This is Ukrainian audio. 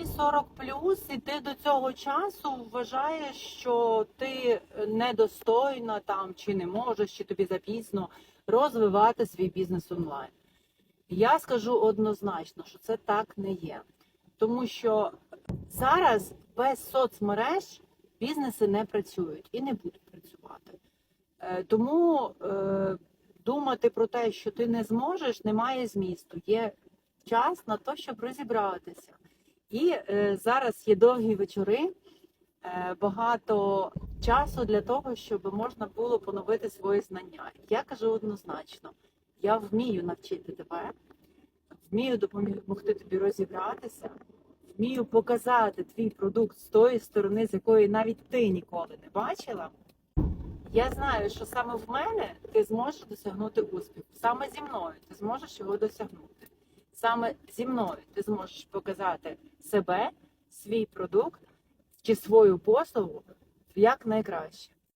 тобі 40 плюс, і ти до цього часу вважаєш, що ти недостойна там чи не можеш, чи тобі запізно розвивати свій бізнес онлайн. Я скажу однозначно, що це так не є. Тому що зараз без соцмереж бізнеси не працюють і не будуть працювати. Е, Тому е, думати про те, що ти не зможеш, немає змісту. Є час на те, щоб розібратися. І е, зараз є довгі вечори, е, багато часу для того, щоб можна було поновити свої знання. Я кажу однозначно: я вмію навчити тебе, вмію допомогти тобі розібратися, вмію показати твій продукт з тої сторони, з якої навіть ти ніколи не бачила. Я знаю, що саме в мене ти зможеш досягнути успіху. Саме зі мною ти зможеш його досягнути. Саме зі мною ти зможеш показати себе, свій продукт чи свою послугу як найкраще.